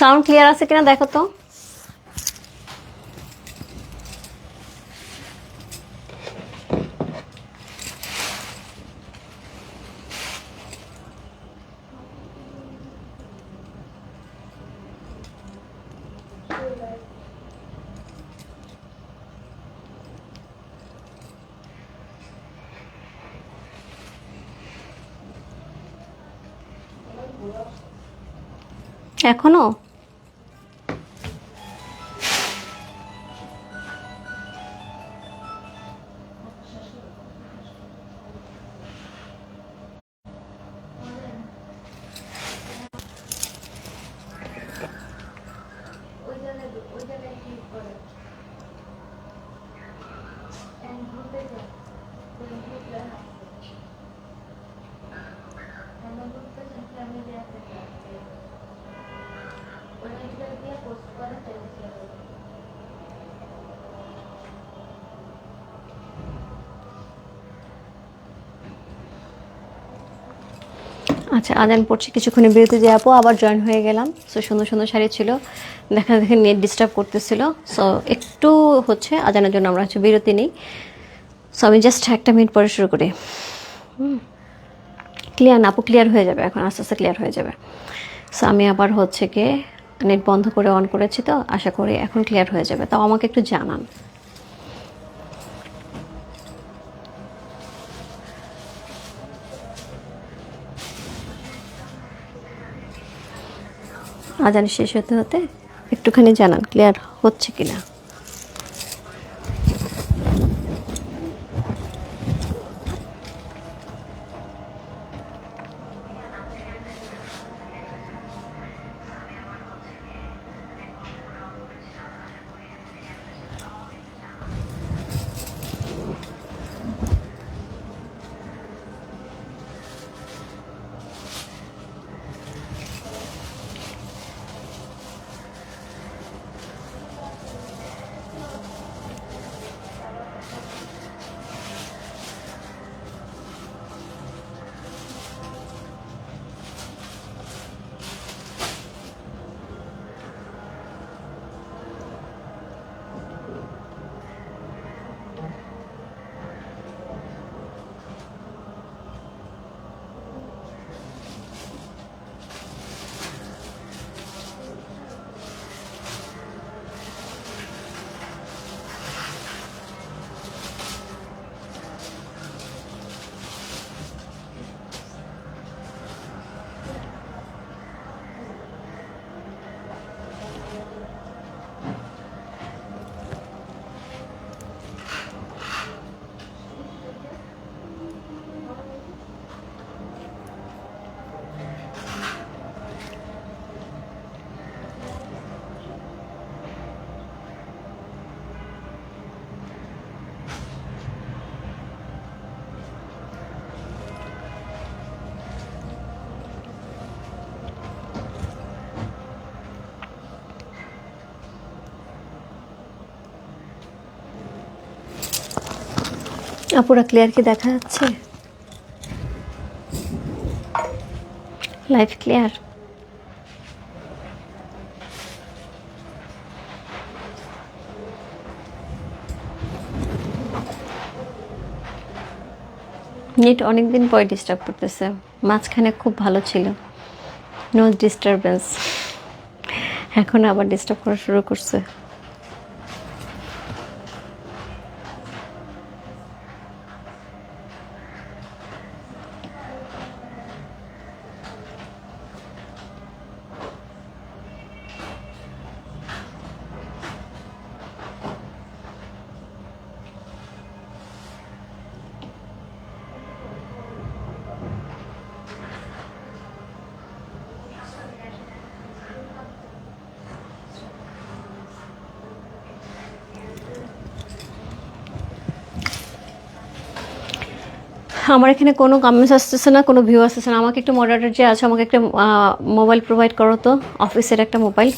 Sound clear আছে কিনা দেখো তো। এখনও? আচ্ছা আজান পড়ছে কিছুক্ষণে বিরতি দিয়ে আপু, আবার জয়েন হয়ে গেলাম। সো সুন্দর সুন্দর শাড়ি ছিল। দেখা, দেখে নেট ডিস্টার্ব করতেছিল। সো একটু হচ্ছে আজানের জন্য আমরা হচ্ছে বিরতি নিই। সো আমি জাস্ট একটা মিনিট পরে শুরু করি। ক্লিয়ার না? আপু ক্লিয়ার হয়ে যাবে এখন, আস্তে আস্তে ক্লিয়ার হয়ে যাবে। সো আমি আবার হচ্ছে কি নেট বন্ধ করে অন করেছি তো, আশা করি এখন ক্লিয়ার হয়ে যাবে। তাও আমাকে একটু জানান। আজান শেষ হতে হতে একটুখানি জানান ক্লিয়ার হচ্ছে কিনা? আপুরা ক্লিয়ার কি দেখা যাচ্ছে? লাইভ ক্লিয়ার নেট অনেকদিন পরে ডিস্টার্ব করতেছে। মাঝখানে খুব ভালো ছিল। নো ডিস্টারবেন্স এখন আবার ডিস্টার্ব করা শুরু করছে। আমার এখানে কোনো কমেন্টস আসতেছে না, কোনো ভিউ আসতেছে না। আমাকে একটু মডারেটর যে আছে, আমাকে একটা মোবাইল প্রোভাইড করো তো অফিসের একটা মোবাইল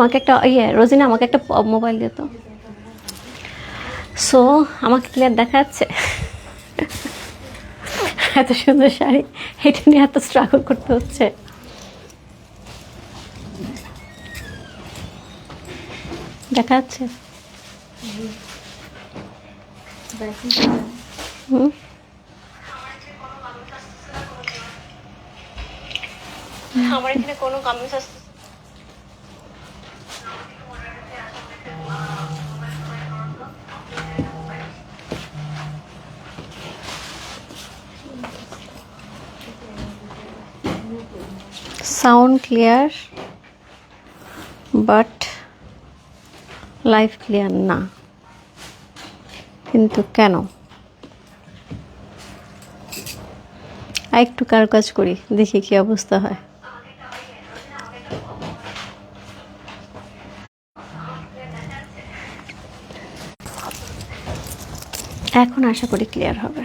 আমাকে একটা ইয়ে রোজিনা আমাকে একটা মোবাইল দিত সো আমাকে ক্লিয়ার দেখা যাচ্ছে এত সুন্দর শাড়ি, এটা নিয়ে এত স্ট্রাগল করতে হচ্ছে। দেখা যাচ্ছে আমার এখানে কোনো sound clear but life clear না। কিন্তু কেন? আর একটু কার কাজ করি, দেখি কি অবস্থা হয়। এখন আশা করি ক্লিয়ার হবে।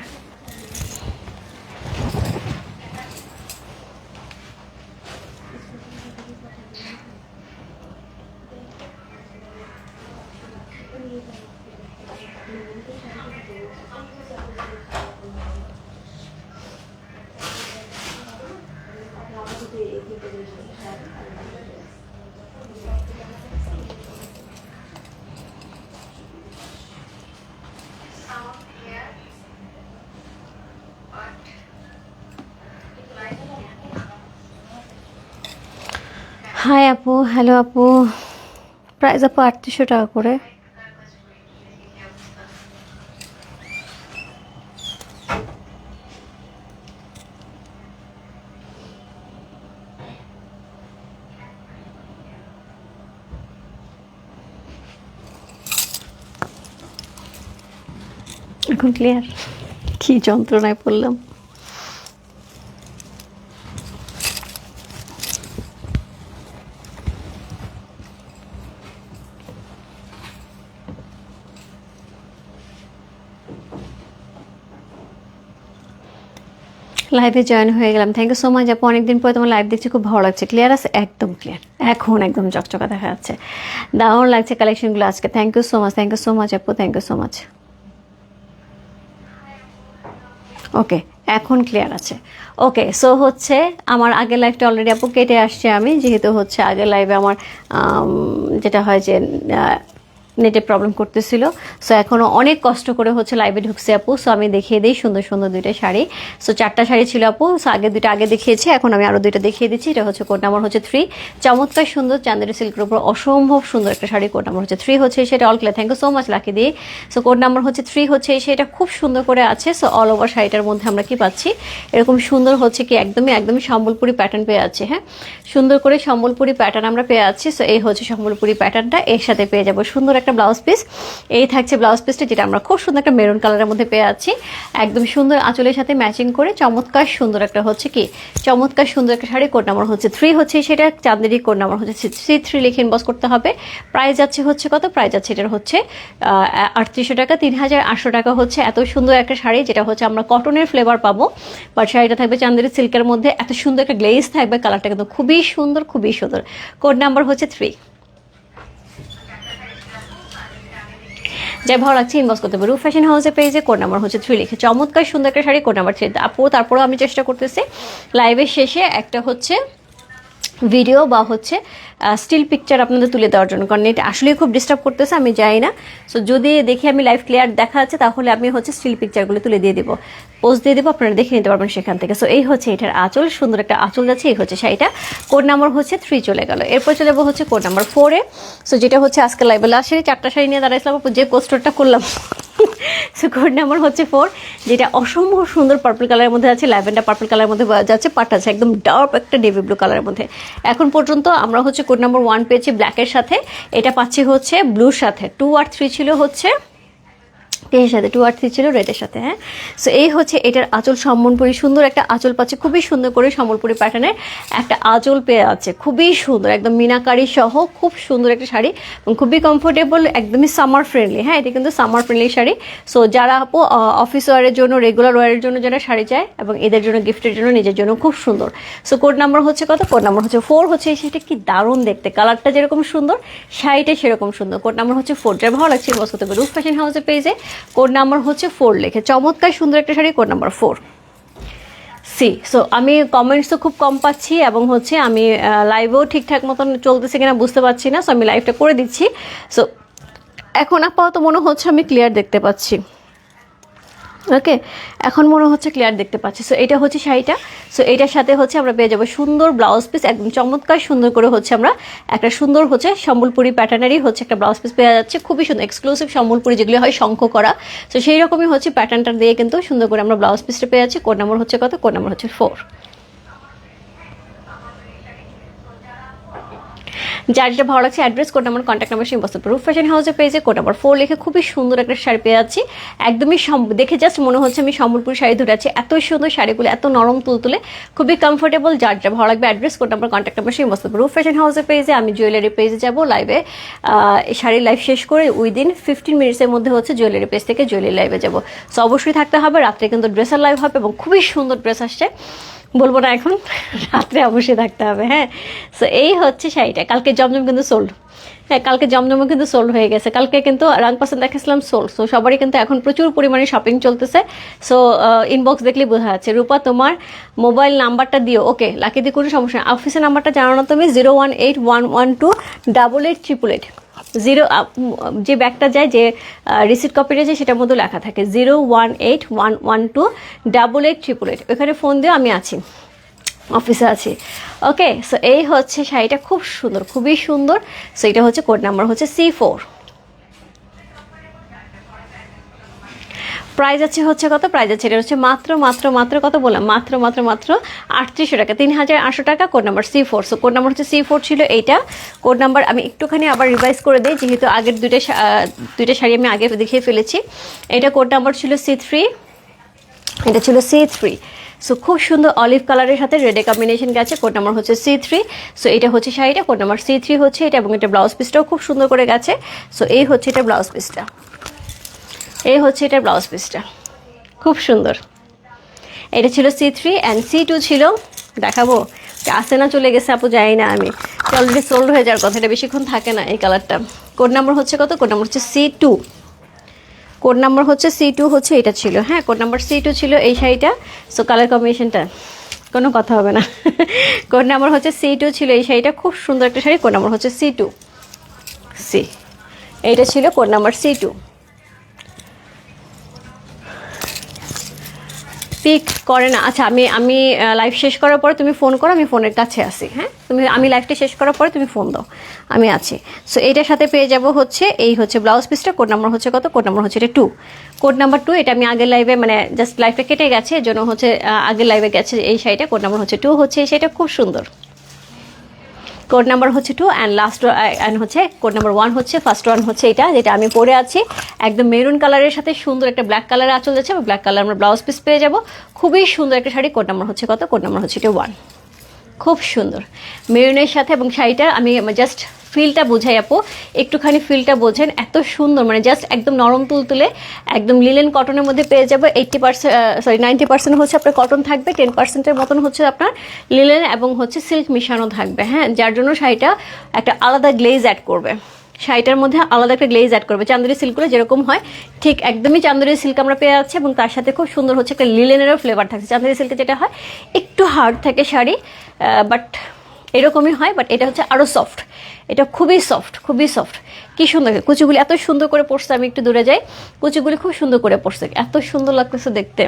হাই আপু হ্যালো আপু প্রাইস আপু আটত্রিশশো টাকা করে। এখন ক্লিয়ার কি যন্ত্রণায় পড়লাম। লাইভে জয়েন হয়ে গেলাম। থ্যাংক ইউ সো মাচ আপু। অনেকদিন পরে তোমার লাইভ দেখছি, খুব ভালো লাগছে। ক্লিয়ার আছে? একদম ক্লিয়ার এখন একদম চকচকা দেখা যাচ্ছে। দারুণ লাগছে কালেকশনগুলো আজকে। Thank you so much thank you so much আপু। Thank you so much okay এখন ক্লিয়ার আছে। ওকে সো হচ্ছে আমার আগের লাইফটা অলরেডি আপু কেটে আসছে আমি। যেহেতু হচ্ছে আগের লাইভে আমার যেটা হয় যে নেটে প্রবলেম করতেছিল। সো এখনও অনেক কষ্ট করে হচ্ছে লাইভে ঢুকছে আপু। সো আমি দেখিয়ে দিই সুন্দর সুন্দর দুইটা শাড়ি। সো চারটা শাড়ি ছিল আপু। সো আগে দুইটা আগে দেখিয়েছি, এখন আমি আরও দুইটা দেখিয়ে দিচ্ছি। এটা হচ্ছে কোড নাম্বার হচ্ছে থ্রি চমৎকার সুন্দর চান্দেরি সিল্কের উপর অসম্ভব সুন্দর একটা শাড়ি কোড নাম্বার হচ্ছে থ্রি হচ্ছে সেটা। All clear thank you so much lucky দিয়ে সো কোড নাম্বার হচ্ছে থ্রি হচ্ছে সেটা খুব সুন্দর করে আছে। সো অল ওভার শাড়িটার মধ্যে আমরা কি পাচ্ছি? এরকম সুন্দর হচ্ছে কি একদমই একদমই সম্বলপুরি প্যাটার্ন পেয়ে আছে হ্যাঁ? সুন্দর করে সম্বলপুরি প্যাটার্ন আমরা পেয়ে আছি সো এই হচ্ছে সম্বলপুরি প্যাটার্নটা এর সাথে পেয়ে যাব সুন্দর একটা ব্লাউজ পিস। এই থাকছে ব্লাউজ পিসটা যেটা আমরা খুব সুন্দর একটা মেরুন কালারের মধ্যে পেয়ে আছি। একদম সুন্দর আঁচলের সাথে ম্যাচিং করে চমৎকার সুন্দর একটা হচ্ছে কি, চমৎকার সুন্দর একটা শাড়ি কোড নাম্বার হচ্ছে থ্রি হচ্ছে সেটা চাঁদেরি কোড নাম্বার হচ্ছে থ্রি থ্রি লিখে ইনবক্স করতে হবে। প্রাইস যাচ্ছে হচ্ছে কত? প্রাইস যাচ্ছে এটার হচ্ছে আটত্রিশশো টাকা তিন হাজার আটশো টাকা হচ্ছে। এত সুন্দর একটা শাড়ি যেটা হচ্ছে আমরা কটনের ফ্লেভার পাবো বাট শাড়িটা থাকবে চান্দেরি সিল্কের মধ্যে। এত সুন্দর একটা গ্লেজ থাকবে কালারটা কিন্তু খুবই সুন্দর খুবই সুন্দর। কোড নাম্বার হচ্ছে থ্রি যাই ভালো লাগছে ইনবক্স করতে পারব ফ্যাশন হাউসের পেজে কোড নাম্বার হচ্ছে থ্রি লিখে। চমৎকার, সুন্দর একটা শাড়ি কোড নাম্বার থ্রি আপু তারপরেও আমি চেষ্টা করতেছি। লাইভের শেষে একটা হচ্ছে ভিডিও বা হচ্ছে স্টিল পিকচার আপনাদের তুলে দেওয়ার জন্য। কারণ এটা আসলেই খুব ডিস্টার্ব করতেছে, আমি যাই না। সো যদি দেখি আমি লাইভ ক্লিয়ার দেখা যাচ্ছে, তাহলে আমি হচ্ছে স্টিল পিকচারগুলো তুলে দিয়ে দেবো। পোস্ট দিয়ে দেবো, আপনারা দেখে নিতে পারবেন সেখান থেকে। সো এই হচ্ছে এটার আঁচল, সুন্দর একটা আঁচল যাচ্ছে, এই হচ্ছে শাড়িটা। কোড নাম্বার হচ্ছে থ্রি চলে গেল। এরপর চলে যাব হচ্ছে কোড নাম্বার ফোরে সো যেটা হচ্ছে আজকে লাইভে লাস্ট শাড়ি চারটা শাড়ি নিয়ে দাঁড়াইছিলাম যে পোস্টারটা করলাম সো কোড নাম্বার হচ্ছে ফোর যেটা অসম্ভব সুন্দর পার্পল কালারের মধ্যে আছে ল্যাভেন্ডার পার্পল কালারের মধ্যে যাচ্ছে, পাট আছে একদম ডার্ক একটা নেভি ব্লু কালারের মধ্যে। এখন পর্যন্ত আমরা হচ্ছে কোড নাম্বার ওয়ান পেয়েছি ব্ল্যাকের সাথে। এটা পাচ্ছি হচ্ছে ব্লুর সাথে। টু আর থ্রি ছিল হচ্ছে এর সাথে টু আর থ্রি ছিল রেডের সাথে হ্যাঁ? সো এই হচ্ছে এটার আঁচল সম্বলপুরি। সুন্দর একটা আঁচল পাচ্ছে, খুবই সুন্দর করে সম্বলপুরি প্যাটার্নের একটা আঁচল পেয়ে আছে খুবই সুন্দর, একদম মিনাকারি সহ, খুব সুন্দর একটা শাড়ি এবং খুবই কমফোর্টেবল একদমই সামার ফ্রেন্ডলি হ্যাঁ? এটা কিন্তু সামার ফ্রেন্ডলি শাড়ি। সো যারা আপু অফিস ওয়ারের জন্য রেগুলার ওয়ারের জন্য যারা শাড়ি চায় এবং এদের জন্য গিফটের জন্য, নিজের জন্য খুব সুন্দর। সো কোড নাম্বার হচ্ছে কত? কোড নাম্বার হচ্ছে ফোর হচ্ছে শাড়িটা কি দারুণ দেখতে। কালারটা যেরকম সুন্দর, শাড়িটা সেরকম সুন্দর। কোড নাম্বার হচ্ছে ফোর যার ভালো লাগছে বস রুফ ফ্যাশন হাউসের পেজে কোড নাম্বার হচ্ছে ফোর লেখে। চমৎকার সুন্দর একটা sari code number four C so আমি কমেন্টস তো খুব কম পাচ্ছি এবং হচ্ছে আমি লাইভেও ঠিকঠাক মতন চলতেছে কিনা বুঝতে পারছি না সো আমি লাইভটা করে দিচ্ছি। সো এখন আপাতত মনে হচ্ছে আমি ক্লিয়ার দেখতে পাচ্ছি। ওকে? এখন মনে হচ্ছে ক্লিয়ার দেখতে পাচ্ছি। সো এটা হচ্ছে শাড়িটা। সো এটার সাথে হচ্ছে আমরা পেয়ে যাব সুন্দর ব্লাউজ পিস একদম চমৎকার সুন্দর করে হচ্ছে আমরা একটা সুন্দর হচ্ছে সম্বলপুরি প্যাটার্নেরই হচ্ছে একটা ব্লাউজ পিস পেয়ে যাচ্ছে। খুবই সুন্দর এক্সক্লুসিভ সম্বলপুরি যেগুলি হয় শঙ্খ করা। সো সেই রকমই হচ্ছে প্যাটার্নটা দিয়ে কিন্তু সুন্দর করে আমরা ব্লাউজ পিসটা পেয়ে যাচ্ছি। কোড নাম্বার হচ্ছে কত? কোড নাম্বার হচ্ছে ফোর যার যেটা ভালো লাগছে address code number contact number সেই বস্তু রুফ ফ্যাশন হাউসের পেজে কোড নাম্বার ফোর লিখে খুবই সুন্দর একটা শাড়ি পেয়ে যাচ্ছি। একদমই দেখে জাস্ট মনে হচ্ছে আমি সম্বলপুর শাড়ি ধরে আছি। এত সুন্দর শাড়িগুলো, এত নরম তুলতুলে খুবই কমফোর্টেবল যার যা ভালো লাগবে address code number contact number সেই বস্তু রুফ ফ্যাশন হাউসের পেজে আমি জুয়েলারি পেজে যাব লাইভে শাড়ির লাইভ শেষ করে উইদিন ফিফটিন মিনিটসের মধ্যে হচ্ছে জুয়েলারি পেজ থেকে জুয়েলারি লাইভে যাব। সো অবশ্যই থাকতে হবে, রাত্রে কিন্তু ড্রেসার লাইভ হবে এবং খুবই সুন্দর ড্রেস আসছে। বলব না এখন, রাত্রে অবশ্যই থাকতে হবে হ্যাঁ? সো এই হচ্ছে শাড়িটা, কালকে জমজম কিন্তু সোল্ড হ্যাঁ কালকে জমজমও কিন্তু সোল্ড হয়ে গেছে, কালকে কিন্তু রাং পার্সেন্ট দেখেছিলাম সোল্ড সো সবারই কিন্তু এখন প্রচুর পরিমাণে শপিং চলতেছে। সো ইনবক্স দেখলেই বোঝা যাচ্ছে, রূপা তোমার মোবাইল নাম্বারটা দিও ওকে লাকি দিয়ে কোনো সমস্যা অফিসের নাম্বারটা জানানো তুমি zero one eight one one two double eight triple eight zero যে ব্যাগটা যায়, যে রিসিট কপিটা যায়, সেটার মধ্যে লেখা থাকে zero one eight one one two double eight triple eight. ওখানে ফোন দিয়ে আমি আছি। অফিসে আছি। ওকে সো এই হচ্ছে শাড়িটা, খুব সুন্দর, খুবই সুন্দর। সো এটা হচ্ছে কোড নাম্বার হচ্ছে সি ফোর প্রাইস আছে হচ্ছে কত? প্রাইজ আছে, এটা হচ্ছে মাত্র মাত্র মাত্র কত বললাম? মাত্র মাত্র মাত্র আটত্রিশশো টাকা তিন হাজার আটশো টাকা code number C four so code number হচ্ছে সি ফোর ছিল এইটা। কোড নাম্বার আমি একটুখানি আবার রিভাইজ করে দিই, যেহেতু আগের দুইটা দুইটা শাড়ি আমি আগে দেখিয়ে ফেলেছি। এটা কোড নাম্বার ছিল সি থ্রি এটা ছিল সি থ্রি সো খুব সুন্দর অলিভ কালারের সাথে রেডে কম্বিনেশন গেছে কোড নাম্বার হচ্ছে সি থ্রি সো এটা হচ্ছে শাড়িটা কোড নাম্বার সি থ্রি হচ্ছে এটা, এবং এটা ব্লাউজ পিসটাও খুব সুন্দর করে গেছে। সো এই হচ্ছে এটা ব্লাউজ পিসটা এই হচ্ছে এটা ব্লাউজ পিসটা। খুব সুন্দর। এটা ছিল C three and C two ছিল। দেখাবো। আসে না, চলে গেছে আপু যাই না আমি। অলরেডি সোল্ড হয়ে যাওয়ার কথা, এটা বেশিক্ষণ থাকে না এই কালারটা কোড নাম্বার হচ্ছে কত? কোড নাম্বার হচ্ছে সি টু কোড নাম্বার হচ্ছে সি টু হচ্ছে এটা ছিল হ্যাঁ? কোড নাম্বার সি টু ছিল এই শাড়িটা। সো কালার কম্বিনেশনটা কোনো কথা হবে না। কোড নাম্বার হচ্ছে সি টু ছিল এই শাড়িটা। খুব সুন্দর একটা শাড়ি। কোড নাম্বার হচ্ছে সি টু সি এইটা ছিল code number C two pick করে না। আচ্ছা আমি আমি লাইভ শেষ করার পরে তুমি ফোন করো, আমি ফোনের কাছে আছি হ্যাঁ? তুমি, আমি লাইভটা শেষ করার পরে তুমি ফোন দাও, আমি আছি। সো এইটার সাথে পেয়ে যাব হচ্ছে, এই হচ্ছে ব্লাউজ পিসটা কোড নাম্বার হচ্ছে কত? কোড নাম্বার হচ্ছে এটা টু কোড নাম্বার টু এটা আমি আগের লাইভে মানে জাস্ট লাইভটা কেটে গেছে জন্য হচ্ছে আগের লাইভে গেছে এই শাড়িটা কোড নাম্বার হচ্ছে টু হচ্ছে এই শাড়িটা, খুব সুন্দর। কোড নাম্বার হচ্ছে টু অ্যান্ড লাস্ট অ্যান্ড হচ্ছে কোড নাম্বার ওয়ান হচ্ছে ফার্স্ট ওয়ান হচ্ছে এটা, যেটা আমি পরে আছি। একদম মেরুন কালারের সাথে সুন্দর একটা ব্ল্যাক কালার আঁচল যাচ্ছে ব্ল্যাক কালার আমরা ব্লাউজ পিস পেয়ে যাব। খুবই সুন্দর একটা শাড়ি কোড নাম্বার হচ্ছে কত? কোড নাম্বার হচ্ছে এটা ওয়ান খুব সুন্দর। মেরুনের সাথে এবং শাড়িটা আমি জাস্ট ফিলটা বোঝাই আপু। একটুখানি ফিলটা বোঝেন, এত সুন্দর মানে জাস্ট একদম নরম তুলতুলে একদম লিলেন কটনের মধ্যে পেয়ে যাব। Eighty percent sorry ninety percent হচ্ছে আপনার কটন থাকবে টেন পার্সেন্টের মতন হচ্ছে আপনার লিলেন এবং হচ্ছে সিল্ক মিশানো থাকবে হ্যাঁ? যার জন্য শাড়িটা একটা আলাদা গ্লেজ অ্যাড করবে। শাড়িটার মধ্যে আলাদা একটা গ্লেজ অ্যাড করবে। চান্দুরি সিল্কগুলো যেরকম হয়, ঠিক একদমই চান্দুরি সিল্ক আমরা পেয়ে যাচ্ছি এবং তার সাথে খুব সুন্দর হচ্ছে একটা লিলেনেরও ফ্লেভার থাকছে। চান্দুরি সিল্কে যেটা হয়, একটু হার্ড থাকে শাড়ি বাট এরকমই হয় বাট এটা হচ্ছে আরও সফট এটা খুবই সফট খুবই সফট কি সুন্দর, কুচিগুলি এত সুন্দর করে পড়ছে আমি একটু দূরে যাই। কুচিগুলি খুব সুন্দর করে পড়ছে এত সুন্দর লাগতেছে দেখতে।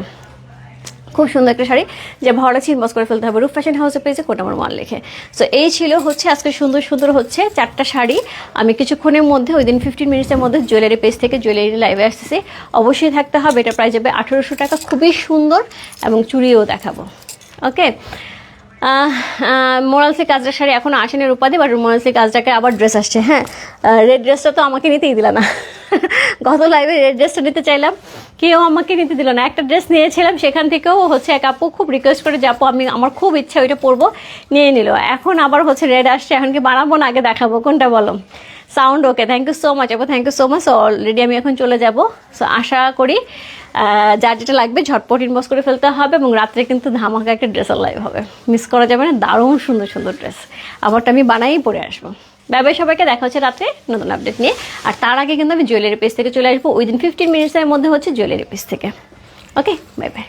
খুব সুন্দর একটা শাড়ি, যে ভালো লাগছে করে ফেলতে হবে। রূপ ফ্যাশন হাউসে পেয়েছে কোটা আমার মাল লিখে। সো এই ছিল হচ্ছে আজকে সুন্দর সুন্দর হচ্ছে চারটা শাড়ি। আমি কিছুক্ষণের মধ্যে, ওই দিন ফিফটিন মিনিটসের মধ্যে জুয়েলারি পেজ থেকে জুয়েলারি লাইভে আসতেছি। অবশ্যই থাকতে হবে, এটা প্রাইস যাবে আঠেরোশো টাকা। খুবই সুন্দর, এবং চুড়িও দেখাবো। ওকে মোরালসি কাজটা শাড়ি এখনও আসেনি রূপাদি বাট মোরালসি কাজটাকে আবার ড্রেস আসছে হ্যাঁ? রেড ড্রেসটা তো আমাকে নিতেই দিল না। গত লাইভে রেড ড্রেসটা নিতে চাইলাম, কেউ আমাকে নিতে দিল না। একটা ড্রেস নিয়েছিলাম, সেখান থেকেও হচ্ছে এক আপু খুব রিকোয়েস্ট করে যাব আমি, আমার খুব ইচ্ছা ওইটা পরবো। নিয়ে নিল। এখন আবার হচ্ছে রেড আসছে, এখন কি বানাবো না আগে দেখাবো? কোনটা বলো? Sound okay thank you so much আপু thank you so much already আমি এখন চলে যাব। সো আশা করি যার যেটা লাগবে ঝটপট ইনবক্স করে ফেলতে হবে এবং রাত্রে কিন্তু ধামাকা একটা ড্রেসের লাইভ হবে। মিস করা যাবে না, দারুণ সুন্দর সুন্দর ড্রেস আমারটা আমি বানাই পরে আসব। ব্যবসায় সবাইকে, দেখা হচ্ছে রাত্রে নতুন আপডেট নিয়ে। আর তার আগে কিন্তু আমি জুয়েলারি পেজ থেকে চলে আসব। উইদিন ফিফটিন মিনিটসের মধ্যে হচ্ছে জুয়েলারি পেজ থেকে। Okay bye bye